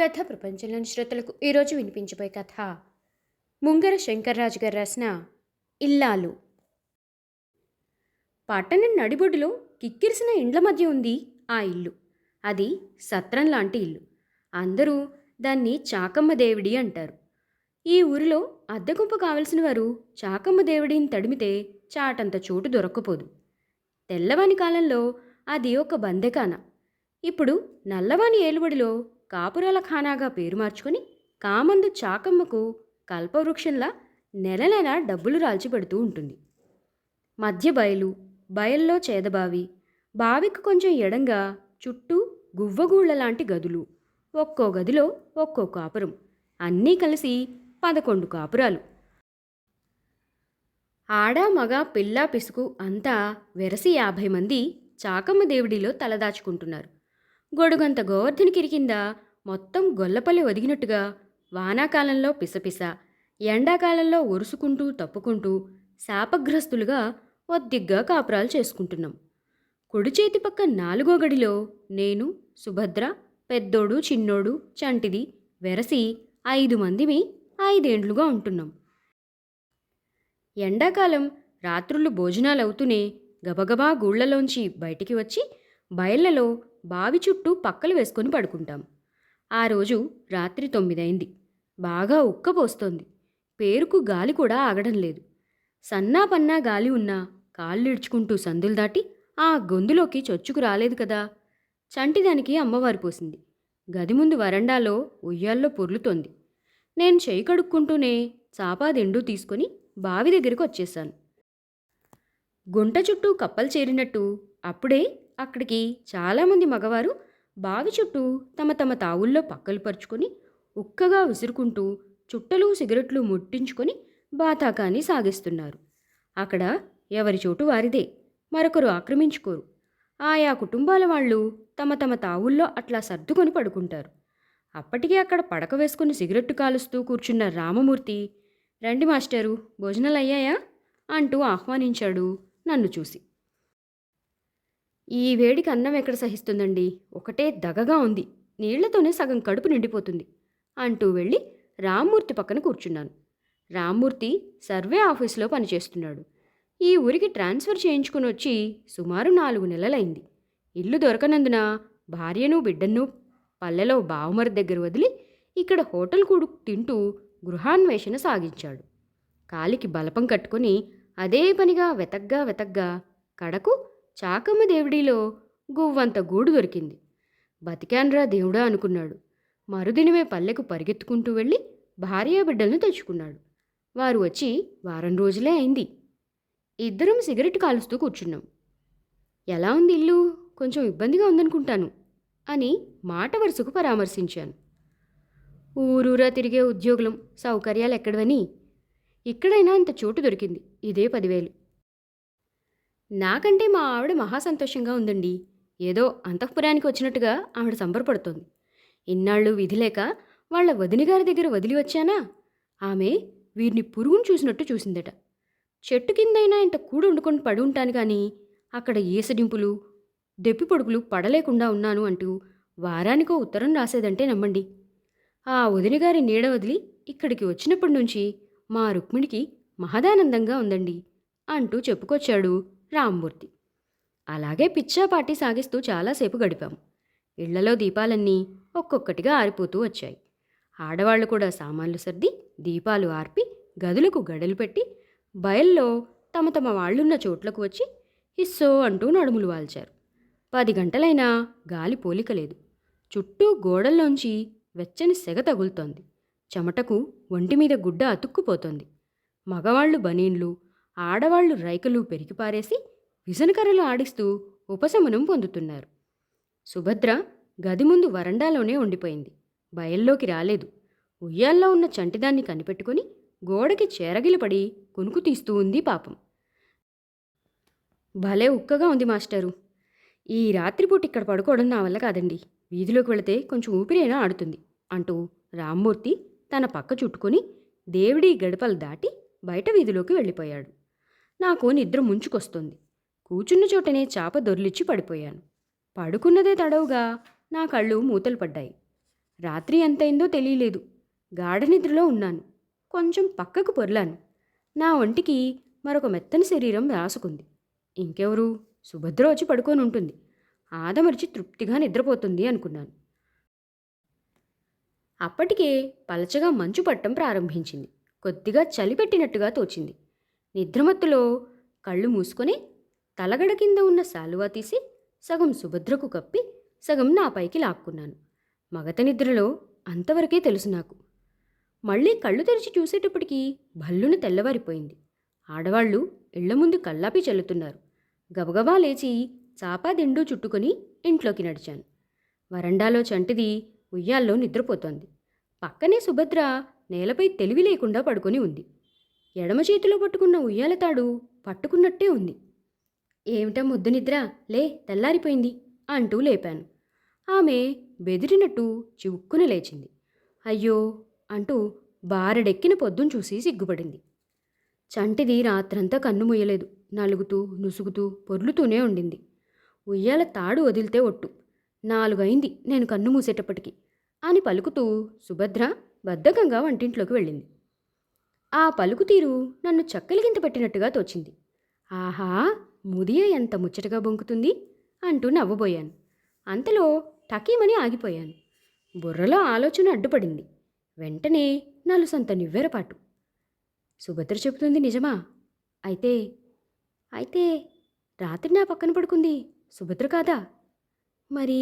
కథ ప్రపంచంలోని శ్రోతలకు ఈరోజు వినిపించబోయే కథ. ముంగర శంకర్రాజు గారు రాసిన ఇల్లాలు. పట్టణం నడిబొడ్డులో కిక్కిరిసిన ఇండ్ల మధ్య ఉంది ఆ ఇల్లు. అది సత్రం లాంటి ఇల్లు. అందరూ దాన్ని చాకమ్మ దేవుడి అంటారు. ఈ ఊరిలో అద్దెకుంప కావలసిన వారు చాకమ్మ దేవుడిని తడిమితే చాటంత చోటు దొరక్కపోదు. తెల్లవాని కాలంలో అది ఒక బందెకాన ఇప్పుడు నల్లవాని ఏలుబడిలో కాపురాల ఖానాగా పేరు మార్చుకొని కామందు చాకమ్మకు కల్పవృక్షంలా నెల నెల డబ్బులు రాల్చిపెడుతూ ఉంటుంది. మధ్య బయలు బయల్లో చేదబావి బావికి కొంచెం ఎడంగా చుట్టూ గువ్వగూళ్ళ లాంటి గదులు ఒక్కో గదిలో ఒక్కో కాపురం అన్నీ కలిసి పదకొండు కాపురాలు. ఆడ మగ పిల్ల పిసుకు అంతా వెరసి యాభై మంది చాకమ్మ దేవుడిలో తలదాచుకుంటున్నారు. గొడుగంత గోవర్ధన కిరికింద? మొత్తం గొల్లపల్లి ఒదిగినట్టుగా. వానాకాలంలో పిసపిస. ఎండాకాలంలో ఒరుసుకుంటూ తప్పుకుంటూ శాపగ్రస్తులుగా ఒద్దిగ్గా కాపురాలు చేసుకుంటున్నాం. కుడి చేతి పక్క నాలుగో గడిలో నేను సుభద్ర పెద్దోడు చిన్నోడు చంటిది వెరసి ఐదు మందిమి ఐదేండ్లుగా ఉంటున్నాం. ఎండాకాలం రాత్రులు భోజనాలు అవుతూనే గబగబా గూళ్ళలోంచి బయటికి వచ్చి బయళ్ళలో బావి చుట్టూ పక్కలు వేసుకొని పడుకుంటాం. ఆ రోజు రాత్రి తొమ్మిదైంది. బాగా ఉక్కపోస్తోంది పేరుకు గాలి కూడా ఆగడం లేదు. సన్నా పన్నా గాలి ఉన్నా కాళ్ళిడ్చుకుంటూ సందులు దాటి ఆ గొంతులోకి చొచ్చుకు రాలేదు కదా. చంటిదానికి అమ్మవారు పోసింది. గది ముందు వరండాలో ఉయ్యాల్లో పొర్లుతోంది. నేను చేయి కడుక్కుంటూనే చాపా దిండు తీసుకొని బావి దగ్గరికి వచ్చేశాను. గుంట చుట్టూ కప్పలు చేరినట్టు అప్పుడే అక్కడికి చాలామంది మగవారు బావి చుట్టూ తమ తమ తావుల్లో పక్కలు పరుచుకొని ఉక్కగా విసురుకుంటూ చుట్టలు సిగరెట్లు ముట్టించుకొని బాతాకాన్ని సాగిస్తున్నారు. అక్కడ ఎవరి చోటు వారిదే. మరొకరు ఆక్రమించుకోరు. ఆయా కుటుంబాల వాళ్ళు తమ తమ తావుల్లో అట్లా సర్దుకొని పడుకుంటారు. అప్పటికే అక్కడ పడక వేసుకుని సిగరెట్టు కాలుస్తూ కూర్చున్న రామమూర్తి రండి మాస్టరు భోజనాలు అయ్యాయా అంటూ ఆహ్వానించాడు నన్ను చూసి. ఈ వేడికి అన్నం ఎక్కడ సహిస్తుందండి? ఒకటే దగగా ఉంది. నీళ్ళతోనే సగం కడుపు నిండిపోతుంది. అంటూ వెళ్ళి రామ్మూర్తి పక్కన కూర్చున్నాను. రామ్మూర్తి సర్వే ఆఫీస్లో పనిచేస్తున్నాడు. ఈ ఊరికి ట్రాన్స్ఫర్ చేయించుకుని వచ్చి సుమారు నాలుగు నెలలైంది. ఇల్లు దొరకనందున? భార్యను బిడ్డను పల్లెలో బావమరి దగ్గర వదిలి ఇక్కడ హోటల్ కూడు తింటూ గృహాన్వేషణ సాగించాడు. కాలికి బలపం కట్టుకొని అదే పనిగా వెతగ్గా వెతగ్గా కడకు చాకమ్మ దేవుడిలో గువ్వంత గూడు దొరికింది. బతికాన్రా దేవుడా అనుకున్నాడు. మరుదినమే పల్లెకు పరిగెత్తుకుంటూ వెళ్ళి భార్య బిడ్డలను తెచ్చుకున్నాడు. వారు వచ్చి వారం రోజులే అయింది. ఇద్దరం సిగరెట్ కాలుస్తూ కూర్చున్నాం. ఎలా ఉంది ఇల్లు? కొంచెం ఇబ్బందిగా ఉందనుకుంటాను అని మాట వరుసకు పరామర్శించాను. ఊరూరా తిరిగే ఉద్యోగులం సౌకర్యాలు ఎక్కడవని? ఇక్కడైనా ఇంత చోటు దొరికింది. ఇదే పదివేలు. నాకంటే మా ఆవిడ మహా సంతోషంగా ఉందండి. ఏదో అంతఃపురానికి వచ్చినట్టుగా ఆవిడ సంబరపడుతోంది. ఇన్నాళ్ళు విధి లేక వాళ్ళ వదినగారి దగ్గర వదిలి వచ్చానా? ఆమె వీరిని పురుగును చూసినట్టు చూసిందట. చెట్టు కిందైనా ఇంత కూడు వండుకొని పడి ఉంటాను కానీ అక్కడ ఏసడింపులు దెప్పి పొడుపులు పడలేకుండా ఉన్నాను అంటూ వారానికో ఉత్తరం రాసేదంటే నమ్మండి. ఆ వదినగారి నీడ వదిలి ఇక్కడికి వచ్చినప్పటి నుంచి మా రుక్మిణికి మహదానందంగా ఉందండి అంటూ చెప్పుకొచ్చాడు రామ్మూర్తి. అలాగే పిచ్చాపాటి సాగిస్తూ చాలాసేపు గడిపాము. ఇళ్ళలో దీపాలన్నీ ఒక్కొక్కటిగా ఆరిపోతూ వచ్చాయి. ఆడవాళ్ళు కూడా సామాన్లు సర్ది దీపాలు ఆర్పి గదులకు గడలు పెట్టి బయల్లో తమ తమ వాళ్ళున్న చోట్లకు వచ్చి హిస్సో అంటూ నడుములు వాల్చారు. పది గంటలైనా గాలి పోలిక లేదు చుట్టూ గోడల్లోంచి వెచ్చని సెగ తగులుతోంది. చెమటకు ఒంటి మీద గుడ్డ అతుక్కుపోతోంది. మగవాళ్ళు బనీన్లు ఆడవాళ్ళు రైకలు పెరిగిపారేసి విజనకర్రలు ఆడిస్తూ ఉపశమనం పొందుతున్నారు. సుభద్ర గది ముందు వరండాలోనే ఉండిపోయింది. బయల్లోకి రాలేదు. ఉయ్యాల్లో ఉన్న చంటిదాన్ని కనిపెట్టుకుని గోడకి చేరగిలపడి కునుకు తీస్తూ ఉంది పాపం. భలే ఉక్కగా ఉంది మాస్టరు. ఈ రాత్రిపూట ఇక్కడ పడుకోవడం నా వల్ల కాదండి. వీధిలోకి వెళితే కొంచెం ఊపిరైనా ఆడుతుంది అంటూ రామ్మూర్తి తన పక్క చుట్టుకొని దేవుడి గడపలు దాటి బయట వీధిలోకి వెళ్ళిపోయాడు. నాకు నిద్ర ముంచుకొస్తుంది. కూచున్న చోటనే చాప దొర్లిచ్చి పడిపోయాను. పడుకున్నదే తడవుగా నా కళ్ళు మూతలు పడ్డాయి. రాత్రి ఎంతైందో తెలియలేదు. గాఢ నిద్రలో ఉన్నాను. కొంచెం పక్కకు పొర్లాను. నా ఒంటికి మరొక మెత్తని శరీరం రాసుకుంది ఇంకెవరు? సుభద్ర వచ్చి పడుకొని ఉంటుంది ఆదమరిచి తృప్తిగా నిద్రపోతుంది అనుకున్నాను. అప్పటికే పలచగా మంచు పట్టం ప్రారంభించింది. కొద్దిగా చలిపెట్టినట్టుగా తోచింది. నిద్రమత్తులో కళ్ళు మూసుకొని తలగడ కింద ఉన్న శాలువా తీసి సగం సుభద్రకు కప్పి సగం నా పైకి లాక్కున్నాను. మగత నిద్రలో అంతవరకే తెలుసు నాకు. మళ్ళీ కళ్ళు తెరిచి చూసేటప్పటికి భల్లున తెల్లవారిపోయింది. ఆడవాళ్ళు ఇళ్ళ ముందు కల్లాపి చల్లుతున్నారు. గబగబా లేచి చాపా దిండు చుట్టుకొని ఇంట్లోకి నడిచాను. వరండాలో చంటిది ఉయ్యాల్లో నిద్రపోతోంది. పక్కనే సుభద్ర నేలపై తెలివి లేకుండా పడుకొని ఉంది. ఎడమ చేతిలో పట్టుకున్న ఉయ్యాల తాడు పట్టుకున్నట్టే ఉంది. ఏమిటా ముద్దు నిద్ర? లే తెల్లారిపోయింది అంటూ లేపాను. ఆమె బెదిరినట్టు చివుక్కున లేచింది. అయ్యో అంటూ బారెడెక్కిన పొద్దును చూసి సిగ్గుపడింది. చంటిది రాత్రంతా కన్ను ముయ్యలేదు నలుగుతూ నుసుగుతూ పొర్లుతూనే ఉండింది. ఉయ్యాల తాడు వదిలితే ఒట్టు. నాలుగైంది నేను కన్ను మూసేటప్పటికి అని పలుకుతూ సుభద్ర బద్ధకంగా వంటింట్లోకి వెళ్ళింది. ఆ పలుకుతీరు నన్ను చక్కలిగింత పెట్టినట్టుగా తోచింది. ఆహా ముదియ ఎంత ముచ్చటగా బొంకుతుంది అంటూ నవ్వబోయాను. అంతలో టకీమని ఆగిపోయాను. బుర్రలో ఆలోచన అడ్డుపడింది. వెంటనే నలుసంత నివ్వెరపాటు. సుభద్ర చెబుతుంది నిజమా? అయితే అయితే రాత్రి నా పక్కన పడుకుంది సుభద్ర కాదా? మరి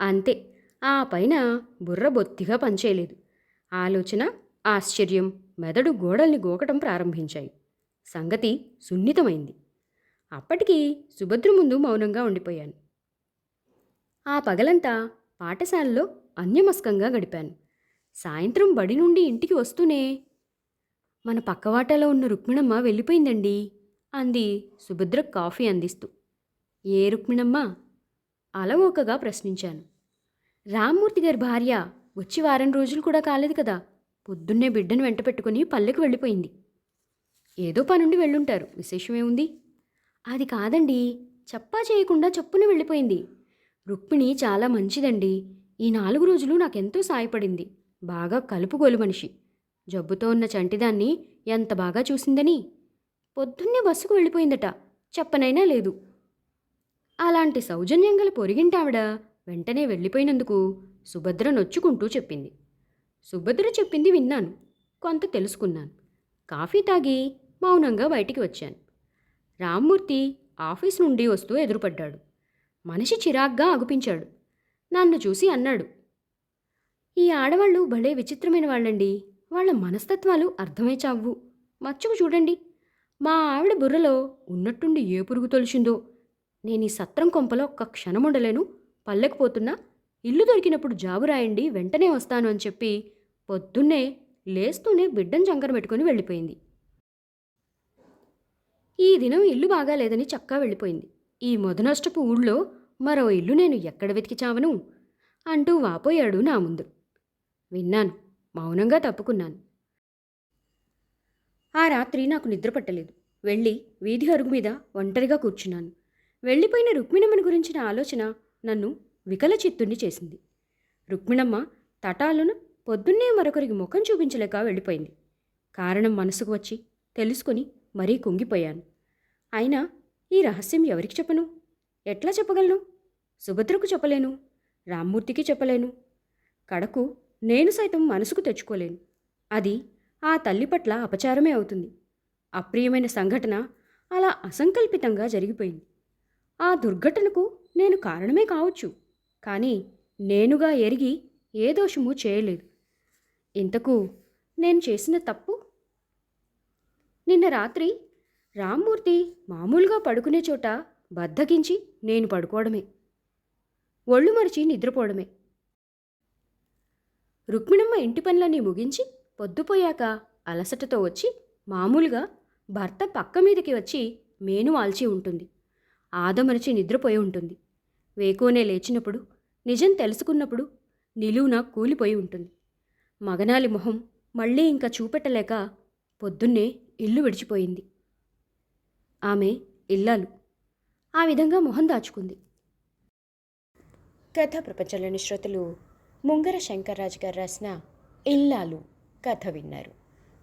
అంతే. ఆ పైన బుర్ర బొత్తిగా పనిచేయలేదు. ఆలోచన ఆశ్చర్యం. మెదడు గోడల్ని గోకటం ప్రారంభించాయి. సంగతి సున్నితమైంది. అప్పటికి సుభద్ర ముందు మౌనంగా ఉండిపోయాను. ఆ పగలంతా పాఠశాలలో అన్యమస్కంగా గడిపాను. సాయంత్రం బడి నుండి ఇంటికి వస్తూనే మన పక్కవాటలో ఉన్న రుక్మిణమ్మ వెళ్ళిపోయిందండి అంది సుభద్ర కాఫీ అందిస్తూ. ఏ రుక్మిణమ్మ? అలవోకగా ప్రశ్నించాను. రామ్మూర్తి గారి భార్య వచ్చి వారం రోజులు కూడా కాలేదు కదా? పొద్దున్నే బిడ్డను వెంట పెట్టుకుని పల్లెకు వెళ్ళిపోయింది. ఏదో పనుండి వెళ్ళుంటారు. విశేషమేముంది? అది కాదండి. చెప్పా చేయకుండా చప్పున వెళ్ళిపోయింది. రుక్మిణి చాలా మంచిదండి. ఈ నాలుగు రోజులు నాకెంతో సాయపడింది. బాగా కలుపుగోలు మనిషి. జబ్బుతో ఉన్న చంటిదాన్ని ఎంత బాగా చూసిందని? పొద్దున్నే బస్సుకు వెళ్ళిపోయిందట. చెప్పనైనా లేదు. అలాంటి సౌజన్యం గల పొరిగింటావిడ వెంటనే వెళ్ళిపోయినందుకు సుభద్ర నొచ్చుకుంటూ చెప్పింది. సుభద్ర చెప్పింది విన్నాను. కొంత తెలుసుకున్నాను. కాఫీ తాగి మౌనంగా బయటికి వచ్చాను. రామ్మూర్తి ఆఫీస్ నుండి వస్తూ ఎదురుపడ్డాడు. మనిషి చిరాగ్గా అగుపించాడు నన్ను చూసి అన్నాడు. ఈ ఆడవాళ్ళు భలే విచిత్రమైన వాళ్ళండి. వాళ్ళ మనస్తత్వాలు అర్థమే చావు మచ్చుకు చూడండి. మా ఆవిడ బుర్రలో ఉన్నట్టుండి ఏ పురుగు తొలిచిందో. నేను ఈ సత్రం కొంపలో ఒక్క క్షణం ఉండలేను. పల్లెకపోతున్నా ఇల్లు దొరికినప్పుడు జాబు రాయండి వెంటనే వస్తాను అని చెప్పి పొద్దున్నే లేస్తూనే బిడ్డను చంకర పెట్టుకుని వెళ్ళిపోయింది. ఈ దినం ఇల్లు బాగాలేదని చక్కా వెళ్ళిపోయింది. ఈ మొదనష్టపు ఊళ్ళో మరో ఇల్లు నేను ఎక్కడ వెతికి చావను అంటూ వాపోయాడు నా ముందు. విన్నాను మౌనంగా తప్పుకున్నాను. ఆ రాత్రి నాకు నిద్ర పట్టలేదు. వెళ్ళి వీధి అరుగు మీద ఒంటరిగా కూర్చున్నాను. వెళ్ళిపోయిన రుక్మిణమ్మని గురించిన ఆలోచన నన్ను వికలచిత్తుణ్ణి చేసింది. రుక్మిణమ్మ తటాలను పొద్దున్నే మరొకరికి ముఖం చూపించలేక వెళ్ళిపోయింది. కారణం మనసుకు వచ్చి తెలుసుకుని మరీ కుంగిపోయాను. అయినా ఈ రహస్యం ఎవరికి చెప్పను? ఎట్లా చెప్పగలను? సుభద్రకు చెప్పలేను. రామ్మూర్తికి చెప్పలేను. కడకు నేను సైతం మనసుకు తెచ్చుకోలేను. అది ఆ తల్లి పట్ల అపచారమే అవుతుంది. అప్రియమైన సంఘటన అలా అసంకల్పితంగా జరిగిపోయింది. ఆ దుర్ఘటనకు నేను కారణమే కావచ్చు. కానీ నేనుగా ఎరిగి ఏ దోషము చేయలేదు. ఇంతకు నేను చేసిన తప్పు? నిన్న రాత్రి రామ్మూర్తి మామూలుగా పడుకునే చోట బద్దగించి నేను పడుకోవడమే. ఒళ్ళు మరిచి నిద్రపోవడమే. రుక్మిణమ్మ ఇంటి పనులన్నీ ముగించి పొద్దుపోయాక అలసటతో వచ్చి మామూలుగా భర్త పక్క మీదకి వచ్చి మేను ఆల్చి ఉంటుంది. ఆదమరిచి నిద్రపోయి ఉంటుంది. వేకోనే లేచినప్పుడు నిజం తెలుసుకున్నప్పుడు నిలువున కూలిపోయి ఉంటుంది. మగనాలి మొహం మళ్ళీ ఇంకా చూపెట్టలేక పొద్దున్నే ఇల్లు విడిచిపోయింది. ఆమె ఇల్లాలు. ఆ విధంగా మొహం దాచుకుంది. కథా ప్రపంచంలోని శ్రోతలు ముంగర శంకర్రాజు గారు రాసిన ఇల్లాలు కథ విన్నారు.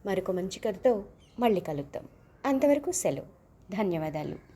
మరొక మంచి కథతో మళ్ళీ కలుద్దాం. అంతవరకు సెలవు. ధన్యవాదాలు.